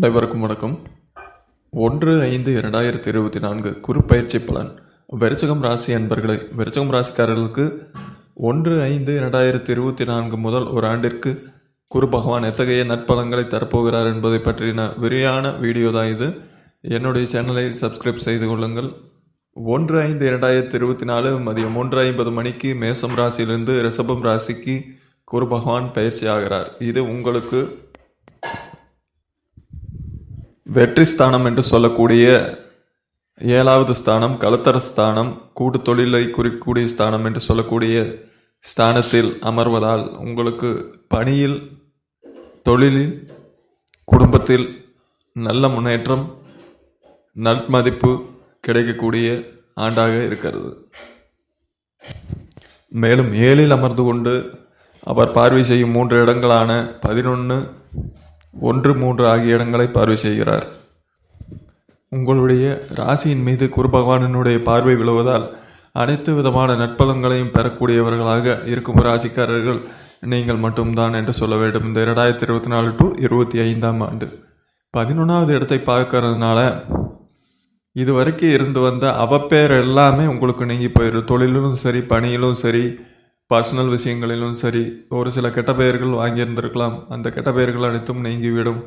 அனைவருக்கும் வணக்கம். ஒன்று ஐந்து இரண்டாயிரத்தி இருபத்தி நான்கு குறுப்பயிற்சி பலன். விருச்சகம் ராசி அன்பர்களை விருச்சகம் ராசிக்காரர்களுக்கு ஒன்று ஐந்து இரண்டாயிரத்தி இருபத்தி நான்கு முதல் ஒரு ஆண்டிற்கு குரு பகவான் எத்தகைய நற்பலன்களை தரப்போகிறார் என்பதை பற்றின விரிவான வீடியோ தான் இது. என்னுடைய சேனலை சப்ஸ்கிரைப் செய்து கொள்ளுங்கள். ஒன்று ஐந்து இரண்டாயிரத்தி இருபத்தி நாலு மதியம் மூன்று ஐம்பது மணிக்கு மேசம் ராசியிலிருந்து ரிஷபம் ராசிக்கு குரு பகவான் பயிற்சி ஆகிறார். இது உங்களுக்கு வெற்றி ஸ்தானம் என்று சொல்லக்கூடிய ஏழாவது ஸ்தானம் கலத்தர ஸ்தானம் கூட்டு தொழிலை குறிக்கக்கூடிய ஸ்தானம் என்று சொல்லக்கூடிய ஸ்தானத்தில் அமர்வதால் உங்களுக்கு பணியில் தொழிலில் குடும்பத்தில் நல்ல முன்னேற்றம் நன்மதிப்பு கிடைக்கக்கூடிய ஆண்டாக இருக்கிறது. மேலும் ஏழில் அமர்ந்து கொண்டு அவர் பார்வை செய்யும் மூன்று இடங்களான பதினொன்று ஒன்று மூன்று ஆகிய இடங்களை பார்வை செய்கிறார். உங்களுடைய ராசியின் மீது குரு பகவானினுடைய பார்வை விழுவதால் அனைத்து விதமான நட்பலங்களையும் பெறக்கூடியவர்களாக இருக்கும் ராசிக்காரர்கள் நீங்கள் மட்டும்தான் என்று சொல்ல வேண்டும். இந்த இரண்டாயிரத்தி இருபத்தி நாலு டு இருபத்தி ஐந்தாம் ஆண்டு. பதினொன்றாவது இடத்தை பார்க்கறதுனால இதுவரைக்கும் இருந்து வந்த அவப்பேர் எல்லாமே உங்களுக்கு நீங்கி போயிடும் தொழிலும் சரி பணியிலும் சரி பர்சனல் விஷயங்களிலும் சரி ஒரு சில கெட்ட பெயர்கள் வாங்கியிருந்திருக்கலாம். அந்த கெட்ட பெயர்கள் அனைத்தும் நீங்கிவிடும்.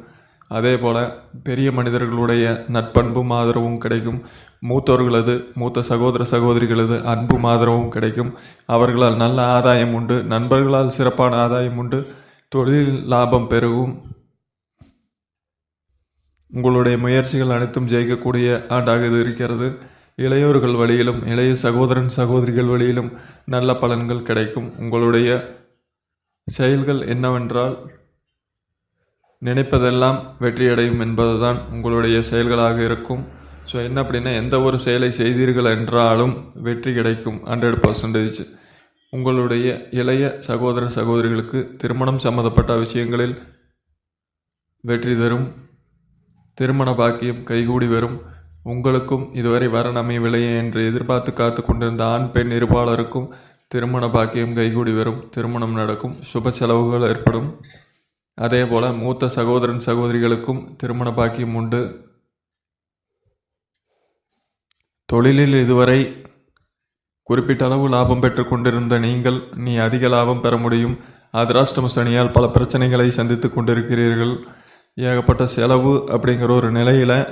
அதே போல் பெரிய மனிதர்களுடைய நட்பண்பும் ஆதரவும் கிடைக்கும். மூத்தோர்களது மூத்த சகோதர சகோதரிகளது அன்பும் ஆதரவும் கிடைக்கும். அவர்களால் நல்ல ஆதாயம் உண்டு. நண்பர்களால் சிறப்பான ஆதாயம் உண்டு. தொழில் லாபம் பெருகும். உங்களுடைய முயற்சிகள் அனைத்தும் ஜெயிக்கக்கூடிய ஆண்டாக இது இருக்கிறது. இளையோர்கள் வழியிலும் இளைய சகோதரன் சகோதரிகள் வழியிலும் நல்ல பலன்கள் கிடைக்கும். உங்களுடைய செயல்கள் என்னவென்றால் நினைப்பதெல்லாம் வெற்றியடையும் என்பதுதான் உங்களுடைய செயல்களாக இருக்கும். ஸோ என்ன அப்படின்னா எந்த ஒரு செயலை செய்தீர்கள் என்றாலும் வெற்றி கிடைக்கும் ஹண்ட்ரட் பர்சன்டேஜ் உங்களுடைய இளைய சகோதர சகோதரிகளுக்கு திருமணம் சம்மந்தப்பட்ட விஷயங்களில் வெற்றி தரும் திருமண பாக்கியம் கைகூடி வரும். உங்களுக்கும் இதுவரை வரன் அமையவில்லையே என்று எதிர்பார்த்து காத்து கொண்டிருந்த ஆண் பெண் இருபாலருக்கும் திருமண பாக்கியம் கைகூடி வரும். திருமணம் நடக்கும். சுப செலவுகள் ஏற்படும். அதேபோல மூத்த சகோதரன் சகோதரிகளுக்கும் திருமண பாக்கியம் உண்டு. தொழிலில் இதுவரை குறிப்பிட்ட அளவு லாபம் பெற்று கொண்டிருந்த நீங்கள் நீ அதிக லாபம் பெற முடியும். அதிராஷ்டம சனியால் பல பிரச்சனைகளை சந்தித்து கொண்டிருக்கிறீர்கள். ஏகப்பட்ட செலவு அப்படிங்கிற ஒரு நிலையில்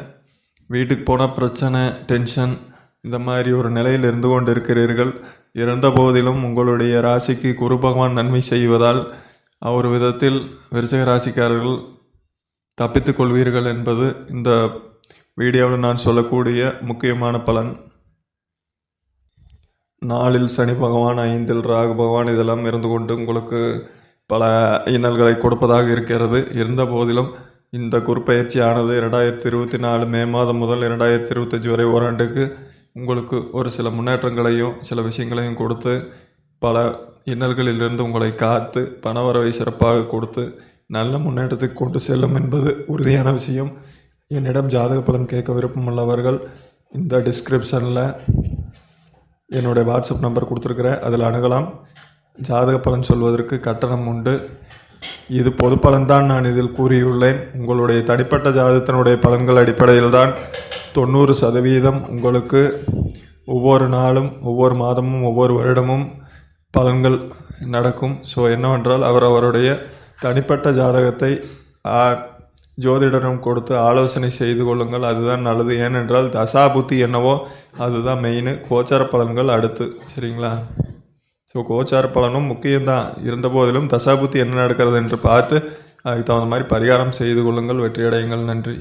வீட்டுக்கு போனால் பிரச்சனை டென்ஷன் இந்த மாதிரி ஒரு நிலையில் இருந்து கொண்டு இருக்கிறீர்கள் இருந்த போதிலும் உங்களுடைய ராசிக்கு குரு பகவான் நன்மை செய்வதால் ஒரு விதத்தில் விருச்சக ராசிக்காரர்கள் தப்பித்துக் கொள்வீர்கள் என்பது இந்த வீடியோவில் நான் சொல்லக்கூடிய முக்கியமான பலன். நாளில் சனி பகவான் ஐந்தில் ராகு பகவான் இதெல்லாம் இருந்து கொண்டு உங்களுக்கு பல இன்னல்களை கொடுப்பதாக இருக்கிறது. இருந்த போதிலும் இந்த குறுப்பெயர்ச்சியானது இரண்டாயிரத்தி இருபத்தி நாலு மே மாதம் முதல் இரண்டாயிரத்தி இருபத்தஞ்சி வரை ஓராண்டுக்கு உங்களுக்கு ஒரு சில முன்னேற்றங்களையும் சில விஷயங்களையும் கொடுத்து பல இன்னல்களிலிருந்து உங்களை காத்து பணவரவை சிறப்பாக கொடுத்து நல்ல முன்னேற்றத்தை கொண்டு செல்லும் என்பது உறுதியான விஷயம். என்னிடம் ஜாதக பலன் கேட்க விருப்பமுள்ளவர்கள் இந்த டிஸ்கிரிப்ஷனில் என்னுடைய வாட்ஸ்அப் நம்பர் கொடுத்துருக்குறேன். அதில் அணுகலாம். ஜாதக பலன் சொல்வதற்கு கட்டணம் உண்டு. இது பொது பலன்தான் நான் இதில் கூறியுள்ளேன். உங்களுடைய தனிப்பட்ட ஜாதகத்தினுடைய பலன்கள் அடிப்படையில் தான் தொண்ணூறு சதவீதம் உங்களுக்கு ஒவ்வொரு நாளும் ஒவ்வொரு மாதமும் ஒவ்வொரு வருடமும் பலன்கள் நடக்கும். ஸோ என்னவென்றால் அவர் அவருடைய தனிப்பட்ட ஜாதகத்தை ஜோதிடரும் கொடுத்து ஆலோசனை செய்து கொள்ளுங்கள். அதுதான் நல்லது. ஏனென்றால் தசாபுத்தி என்னவோ அதுதான் மெயின் கோச்சார பலன்கள் அடுத்து. சரிங்களா? ஸோ கோச்சார பலனும் முக்கியம்தான். இருந்த போதிலும் தசாபுத்தி என்ன நடக்கிறது என்று பார்த்து அதுக்கு தகுந்த மாதிரி பரிகாரம் செய்து கொள்ளுங்கள். வெற்றியடையுங்கள். நன்றி.